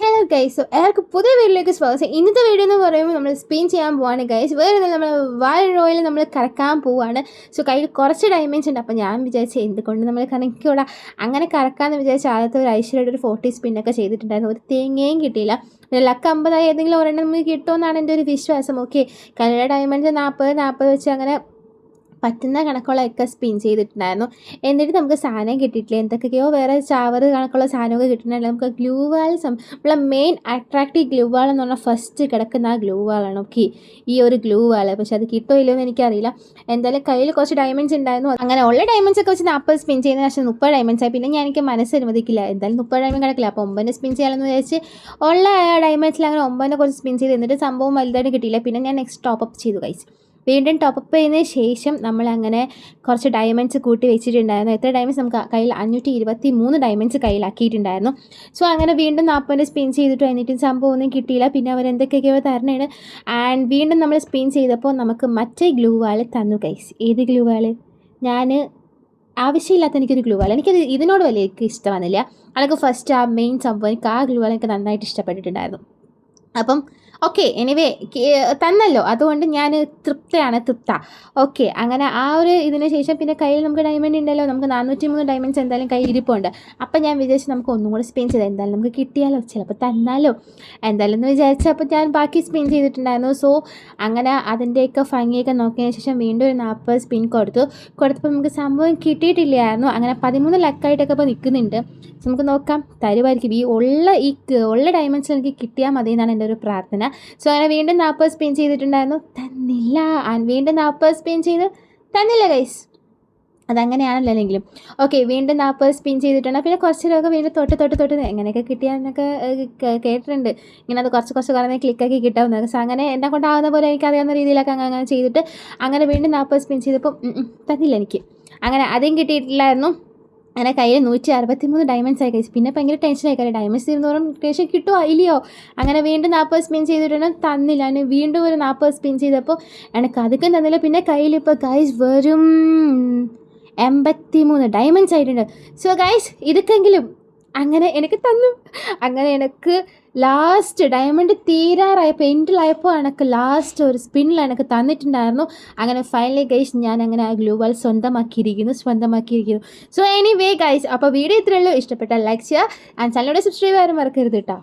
Hello guys എല്ലാവർക്കും പുതിയ വീഡിയോയിലേക്ക് സ്വാഗതം. ഇന്നത്തെ വീഡിയോ എന്ന് പറയുമ്പോൾ നമ്മൾ സ്പിൻ ചെയ്യാൻ പോവാണ് ഗൈസ് വേറെ നമ്മൾ വാൽ റോയിൽ നമ്മൾ കറക്കാൻ പോവാണ്. സോ കയ്യിൽ കുറച്ച് ഡയമണ്ട്സ് ഉണ്ട്. അപ്പോൾ ഞാൻ വിചാരിച്ചു എന്തുകൊണ്ട് നമ്മൾ കറക്കിക്കൂടാ അങ്ങനെ കറക്കാമെന്ന് വിചാരിച്ച ആദ്യത്തെ ഒരു ഐശ്വര്യയുടെ ഒരു ഫോർട്ടി സ്പിന്നൊക്കെ ചെയ്തിട്ടുണ്ടായിരുന്നു. ഒരു തേങ്ങയും കിട്ടിയില്ല. ലക്ക് അമ്പതായി ഏതെങ്കിലും ഒരെണ്ണം നമുക്ക് കിട്ടുമെന്നാണ് എന്റെ ഒരു വിശ്വാസം. ഓക്കെ കയ്യിലെ ഡയമണ്ട് നാൽപ്പത് നാൽപ്പത് വെച്ച് അങ്ങനെ പറ്റുന്ന കണക്കുള്ളതൊക്കെ സ്പിൻ ചെയ്തിട്ടുണ്ടായിരുന്നു. എന്നിട്ട് നമുക്ക് സാധനം കിട്ടിയിട്ടില്ല. എന്തൊക്കെയോ വേറെ ചാവർ കണക്കുള്ള സാധനമൊക്കെ കിട്ടുന്നുണ്ട്. നമുക്ക് ഗ്ലൂ വാൾ നമ്മളെ മെയിൻ അട്രാക്റ്റീവ് ഗ്ലൂ വാൾ എന്ന് പറഞ്ഞാൽ ഫസ്റ്റ് കിടക്കുന്ന ആ ഗ്ലൂ വാളാണ് ഓക്കെ. ഈ ഒരു ഗ്ലൂ വാൾ പക്ഷെ അത് കിട്ടോ ഇല്ലയോ എന്ന് എനിക്കറിയില്ല. എന്തായാലും കയ്യിൽ കുറച്ച് ഡയമണ്ട്സ് ഉണ്ടായിരുന്നു. അങ്ങനെ ഉള്ള ഡയമണ്ട്സ് ഒക്കെ വെച്ച് നാൽപ്പത് സ്പിൻ ചെയ്യുന്ന പക്ഷേ മുപ്പത് ഡയമണ്ട്സ് ആയി. പിന്നെ ഞാൻ എനിക്ക് മനസ്സ് അനുവദിക്കില്ല. എന്തായാലും മുപ്പത് ഡയമണ്ട് കിടക്കില്ല അപ്പോൾ ഒമ്പതിന് സ്പിൻ ചെയ്യാമെന്ന് വിചാരിച്ച് ഉള്ള ഡയമണ്ട്സിൽ അങ്ങനെ ഒമ്പതിനെ കുറച്ച് സ്പിൻ ചെയ്ത് എന്നിട്ട് സംഭവം വലുതായിട്ട് കിട്ടിയില്ല. പിന്നെ ഞാൻ നെക്സ്റ്റ് ടോപ്പ് അപ്പ് ചെയ്തു കൈസ് വീണ്ടും ടോപ്പപ്പ് ചെയ്യുന്നതിന് ശേഷം നമ്മൾ അങ്ങനെ കുറച്ച് ഡയമണ്ട്സ് കൂട്ടി വെച്ചിട്ടുണ്ടായിരുന്നു. എത്ര ഡയമണ്ട്സ് നമുക്ക് കയ്യിൽ? അഞ്ഞൂറ്റി ഇരുപത്തി മൂന്ന് ഡയമണ്ട്സ് കയ്യിലാക്കിയിട്ടുണ്ടായിരുന്നു. സോ അങ്ങനെ വീണ്ടും നാൽപ്പത് സ്പിൻ ചെയ്തിട്ട് എന്നിട്ടും സംഭവം ഒന്നും കിട്ടിയില്ല. പിന്നെ അവർ എന്തൊക്കെയൊക്കെയോ തരണേണ്. ആൻഡ് വീണ്ടും നമ്മൾ സ്പിൻ ചെയ്തപ്പോൾ നമുക്ക് മറ്റേ ഗ്ലൂ വാൾ തന്നു കൈസ് ഏത് ഗ്ലൂ വാൾ ഞാൻ ആവശ്യമില്ലാത്ത എനിക്കൊരു ഗ്ലൂ വാൾ എനിക്കത് ഇതിനോട് വലിയ എനിക്ക് ഇഷ്ടം വന്നില്ല അതൊക്കെ ഫസ്റ്റ് ആ മെയിൻ സംഭവം എനിക്ക് ആ ഗ്ലൂ വാൾ എനിക്ക് നന്നായിട്ട് ഇഷ്ടപ്പെട്ടിട്ടുണ്ടായിരുന്നു. അപ്പം ഓക്കെ എനിവേ തന്നല്ലോ. അതുകൊണ്ട് ഞാൻ തൃപ്തയാണ് തൃപ്ത. ഓക്കെ അങ്ങനെ ആ ഒരു ഇതിന് ശേഷം പിന്നെ കയ്യിൽ നമുക്ക് ഡയമണ്ട് ഉണ്ടല്ലോ. നമുക്ക് നാനൂറ്റി മൂന്ന് ഡയമണ്ട്സ് എന്തായാലും കയ്യിൽ ഇരിപ്പുണ്ട്. അപ്പം ഞാൻ വിചാരിച്ചു നമുക്ക് ഒന്നും കൂടെ സ്പിൻ ചെയ്താൽ എന്തായാലും നമുക്ക് കിട്ടിയാലോ? ചിലപ്പോൾ തന്നാലോ? എന്തായാലും എന്ന് വിചാരിച്ചപ്പോൾ ഞാൻ ബാക്കി സ്പിൻ ചെയ്തിട്ടുണ്ടായിരുന്നു. സോ അങ്ങനെ അതിന്റെയൊക്കെ ഭംഗിയൊക്കെ നോക്കിയതിന് ശേഷം വീണ്ടും ഒരു നാൽപ്പത് സ്പിൻ കൊടുത്തു. കൊടുത്തപ്പോൾ നമുക്ക് സംഭവം കിട്ടിയിട്ടില്ലായിരുന്നു. അങ്ങനെ പതിമൂന്ന് ലക്കായിട്ടൊക്കെ ഇപ്പോൾ നിൽക്കുന്നുണ്ട്. നമുക്ക് നോക്കാം. തരുമായിരിക്കും. ഈ ഉള്ള ഈ ഉള്ള ഡയമണ്ട്സ് എനിക്ക് കിട്ടിയാൽ മതി എന്നാണ് എന്റെ ഒരു പ്രാർത്ഥന. സോ അങ്ങനെ വീണ്ടും നാൽപ്പത് സ്പിൻ ചെയ്തിട്ടുണ്ടായിരുന്നു. തന്നില്ല. ആൻഡ് വീണ്ടും നാൽപ്പത് സ്പിൻ ചെയ്ത്. തന്നില്ല ഗൈസ് അതങ്ങനെയാണല്ലോ അല്ലെങ്കിലും. ഓക്കെ വീണ്ടും നാൽപ്പത് സ്പിൻ ചെയ്തിട്ടുണ്ട്. പിന്നെ കുറച്ച് രോഗം വീണ്ടും തൊട്ട് തൊട്ട് തൊട്ട് എങ്ങനെയൊക്കെ കിട്ടിയാന്നൊക്കെ കേട്ടിട്ടുണ്ട്. ഇങ്ങനെ അത് കുറച്ച് കുറച്ച് കുറേ ക്ലിക്കാക്കി കിട്ടാവുന്നത് സോ അങ്ങനെ എന്നെ കൊണ്ടാവുന്ന പോലെ എനിക്ക് അറിയാവുന്ന രീതിയിലൊക്കെ അങ്ങ് അങ്ങനെ ചെയ്തിട്ട് അങ്ങനെ വീണ്ടും നാൽപ്പത് സ്പിൻ ചെയ്തപ്പോൾ തന്നില്ല എനിക്ക്. അങ്ങനെ അതും കിട്ടിയിട്ടില്ലായിരുന്നു. അങ്ങനെ കയ്യിൽ നൂറ്റി അറുപത്തി മൂന്ന് ഡയമണ്ട്സ് ആയി കഴിച്ചു പിന്നെ ഭയങ്കര ടെൻഷനായി കാര്യം ഡയമണ്ട്സ് ഇരുന്നൂറും ടെൻഷൻ കിട്ടുമോ ഇല്ലയോ? അങ്ങനെ വീണ്ടും നാൽപ്പത് സ്പിൻ ചെയ്തിട്ടാണ് തന്നില്ല. അങ്ങനെ വീണ്ടും ഒരു നാൽപ്പത് സ്പിൻ ചെയ്തപ്പോൾ എനിക്ക് അധികം തന്നില്ല. പിന്നെ കയ്യിൽ ഇപ്പോൾ ഗൈസ് വെറും എൺപത്തി മൂന്ന് ഡയമണ്ട്സ് ആയിട്ടുണ്ട്. സോ ഗൈസ് ഇതൊക്കെങ്കിലും അങ്ങനെ എനിക്ക് തന്നു. അങ്ങനെ എനിക്ക് ലാസ്റ്റ് ഡയമണ്ട് തീരാറായപ്പോൾ എൻഡിലായപ്പോൾ എനിക്ക് ലാസ്റ്റ് ഒരു സ്പിന്നിൽ എനിക്ക് തന്നിട്ടുണ്ടായിരുന്നു. അങ്ങനെ ഫൈനലി ഗൈസ് ഞാൻ അങ്ങനെ ആ ഗ്ലൂ സ്വന്തമാക്കിയിരിക്കുന്നു സ്വന്തമാക്കിയിരിക്കുന്നു. സോ എനി വേ ഗൈസ് അപ്പോൾ വീഡിയോ ഇത്രയുള്ളൂ ഇഷ്ടപ്പെട്ടാൽ ലൈക്ക് ചെയ്യുക. ആൻഡ് ചാനലോടെ സബ്സ്ക്രൈബ് ചെയ്യാൻ മറക്കരുത് കേട്ടോ